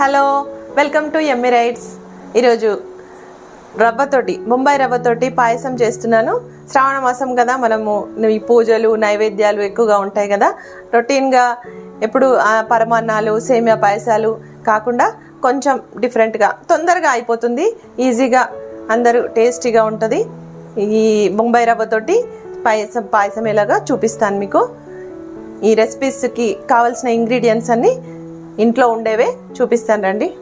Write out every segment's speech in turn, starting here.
Hello welcome to Emmy rights. ఈరోజు రవ్వతోటి ముంబై రవ్వతోటి పాయసం చేస్తున్నాను. శ్రావణ మాసం కదా మనము ఈ పూజలు నైవేద్యాలు ఎక్కువగా ఉంటాయి కదా. రొటీన్గా ఎప్పుడు పరమాన్నాలు సేమియా పాయసాలు కాకుండా కొంచెం డిఫరెంట్గా తొందరగా అయిపోతుంది. ఈజీగా అందరూ టేస్టీగా ఉంటుంది. ఈ ముంబై రవ్వతోటి పాయసం పాయసం ఎలాగా చూపిస్తాను మీకు. ఈ రెసిపీస్కి కావాల్సిన ఇంగ్రీడియంట్స్ అన్నీ ఇంట్లో ఉండేవే? చూపిస్తాను రండి.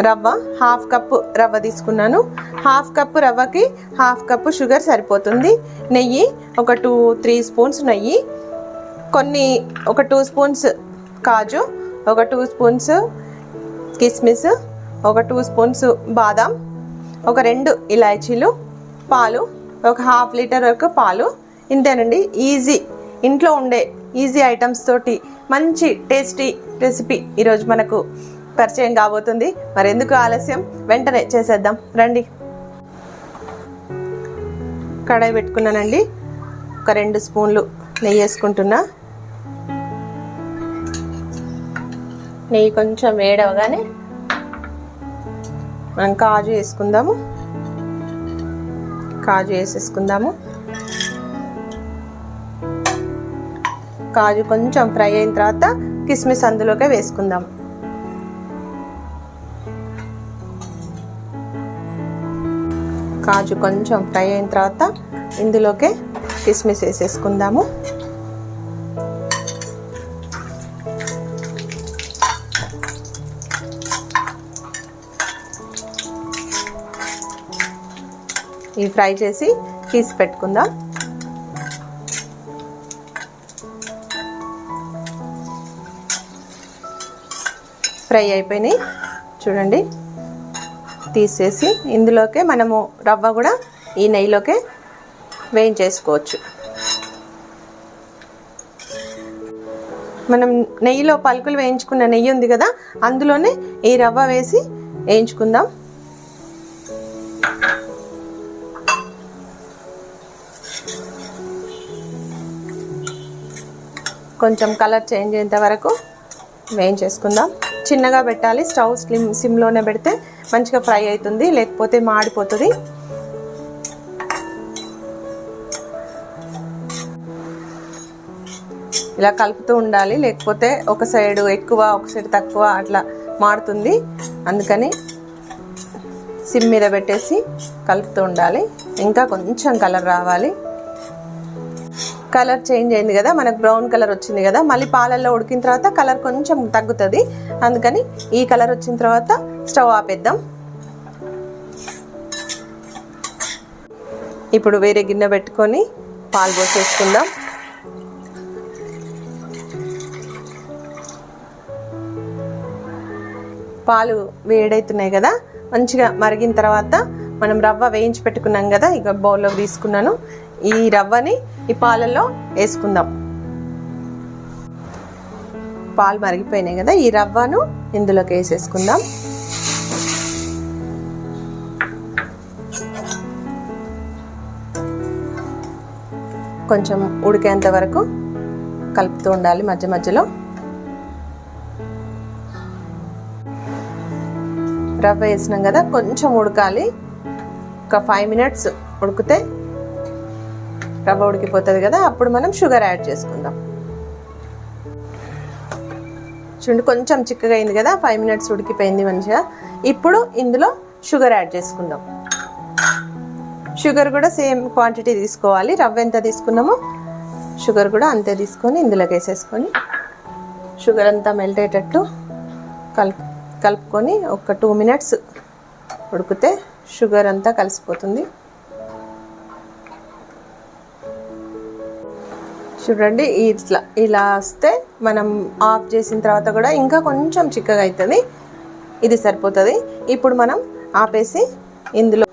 రవ్వ హాఫ్ కప్పు రవ్వ తీసుకున్నాను. హాఫ్ కప్పు రవ్వకి హాఫ్ కప్పు షుగర్ సరిపోతుంది. నెయ్యి ఒక టూ త్రీ స్పూన్స్ నెయ్యి. కొన్ని ఒక టూ స్పూన్స్ కాజు ఒక టూ స్పూన్స్ కిస్మిస్ ఒక టూ స్పూన్స్ బాదాం ఒక రెండు ఇలాచీలు పాలు ఒక హాఫ్ లీటర్ వరకు పాలు. ఇంతేనండి ఈజీ. ఇంట్లో ఉండే ఈజీ ఐటమ్స్ తోటి మంచి టేస్టీ రెసిపీ ఈరోజు మనకు పరిచయం కాబోతుంది. మరి ఎందుకు ఆలస్యం? వెంటనే చేసేద్దాం. రండి. కడాయి పెట్టుకున్నానండి. ఒక రెండు స్పూన్లు నెయ్యి వేసుకుంటున్నా. నెయ్యి కొంచెం వేడవగానే మనం కాజు వేసుకుందాము. కాజు వేసేసుకుందాము. కాజు కొంచెం ఫ్రై అయిన తర్వాత కిస్మిస్ అందులోకే వేసుకుందాం. కాజు కొంచెం ఫ్రై అయిన తర్వాత ఇందులోకే కిస్మిస్ వేసేసుకుందాము. ఈ ఫ్రై చేసి తీసి పెట్టుకుందాం. ఫ్రై అయిపోయినాయి. చూడండి. తీసేసి ఇందులోకే మనము రవ్వ కూడా ఈ నెయ్యిలోకే వేయించేసుకోవచ్చు. మనం నెయ్యిలో పలుకులు వేయించుకున్న నెయ్యి ఉంది కదా అందులోనే ఈ రవ్వ వేసి వేయించుకుందాం. కొంచెం కలర్ చేంజ్ అయ్యేంత వరకు వేయించేసుకుందాం. చిన్నగా పెట్టాలి. స్టవ్ స్లిమ్ సిమ్లోనే పెడితే మంచిగా ఫ్రై అవుతుంది. లేకపోతే మాడిపోతుంది. ఇలా కలుపుతూ ఉండాలి. లేకపోతే ఒక సైడ్ ఎక్కువ ఒక సైడ్ తక్కువ అట్లా మాడుతుంది. అందుకని సిమ్ మీద పెట్టేసి కలుపుతూ ఉండాలి. ఇంకా కొంచెం కలర్ రావాలి. కలర్ చేంజ్ అయింది కదా మనకు బ్రౌన్ కలర్ వచ్చింది కదా మళ్ళీ పాలల్లో ఉడికిన తర్వాత కలర్ కొంచెం తగ్గుతుంది. అందుకని ఈ కలర్ వచ్చిన తర్వాత స్టవ్ ఆపేద్దాం. ఇప్పుడు వేరే గిన్నె పెట్టుకొని పాలు పోసేసుకుందాం. పాలు వేడవుతున్నాయి కదా మంచిగా మరిగిన తర్వాత మనం రవ్వ వేయించి పెట్టుకున్నాం కదా ఇక బౌల్లో తీసుకున్నాను. ఈ రవ్వని ఈ పాలల్లో వేసుకుందాం. పాలు మరిగిపోయినాయి కదా ఈ రవ్వను ఇందులోకి వేసేసుకుందాం. కొంచెం ఉడికేంత వరకు కలుపుతూ ఉండాలి మధ్య మధ్యలో. రవ్వ వేసినాం కదా కొంచెం ఉడకాలి. ఒక ఫైవ్ మినిట్స్ ఉడికితే రవ్వ ఉడికిపోతుంది కదా అప్పుడు మనం షుగర్ యాడ్ చేసుకుందాం. చూడండి కొంచెం చిక్కగా అయింది కదా ఫైవ్ మినిట్స్ ఉడికిపోయింది మంచిగా. ఇప్పుడు ఇందులో షుగర్ యాడ్ చేసుకుందాం. షుగర్ కూడా సేమ్ క్వాంటిటీ తీసుకోవాలి. రవ్వ ఎంత తీసుకున్నామో షుగర్ కూడా అంతే తీసుకొని ఇందులోకి వేసేసుకొని షుగర్ అంతా మెల్ట్ అయ్యేటట్టు కలుపు కలుపుకొని ఒక టూ మినిట్స్ ఉడికితే షుగర్ అంతా కలిసిపోతుంది. చూడండి ఇట్లా ఇలా వస్తే మనం ఆఫ్ చేసిన తర్వాత కూడా ఇంకా కొంచెం చిక్కగా అవుతుంది ఇది సరిపోతుంది. ఇప్పుడు మనం ఆపేసి ఇందులో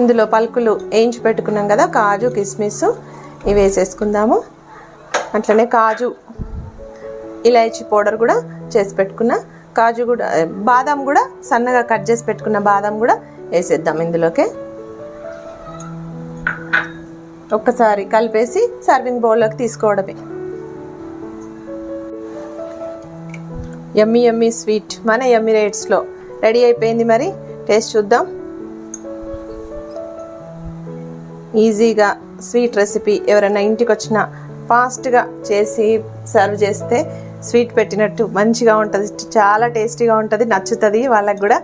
ఇందులో పలుకులు వేయించి పెట్టుకున్నాం కదా కాజు కిస్మిస్ ఇవి వేసేసుకుందాము. అట్లనే కాజు ఇలాచి పౌడర్ కూడా చేసి పెట్టుకున్న. కాజు కూడా బాదం కూడా సన్నగా కట్ చేసి పెట్టుకున్న బాదం కూడా వేసేద్దాం ఇందులోకి. ఒక్కసారి కలిపేసి సర్వింగ్ బౌల్లోకి తీసుకోవడమే. యమ్మీ యమ్మీ స్వీట్ మన ఎమ్మి రేట్స్లో రెడీ అయిపోయింది మరి? టేస్ట్ చూద్దాం. ఈజీగా స్వీట్ రెసిపీ ఎవరైనా ఇంటికి వచ్చినా ఫాస్ట్గా చేసి సర్వ్ చేస్తే స్వీట్ పెట్టినట్టు మంచిగా ఉంటుంది. చాలా టేస్టీగా ఉంటుంది నచ్చుతుంది. వాళ్ళకి కూడా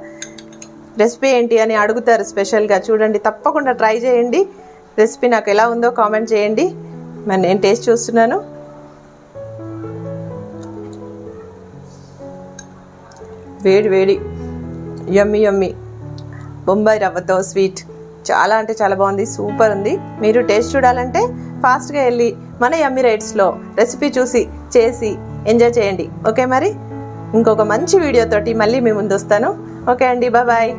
రెసిపీ ఏంటి అని అడుగుతారు స్పెషల్గా చూడండి తప్పకుండా ట్రై చేయండి. రెసిపీ నాకు ఎలా ఉందో కామెంట్ చేయండి. మరి నేను టేస్ట్ చూస్తున్నాను. వేడి వేడి యమ్మి యమ్మి బొంబాయి రవ్వతో స్వీట్ చాలా అంటే చాలా బాగుంది సూపర్ ఉంది. మీరు టేస్ట్ చూడాలంటే ఫాస్ట్గా వెళ్ళి మన యమ్మి రైట్స్లో రెసిపీ చూసి చేసి ఎంజాయ్ చేయండి. ఓకే మరి? ఇంకొక మంచి వీడియోతోటి మళ్ళీ మీ ముందు వస్తాను. ఓకే అండి బాయ్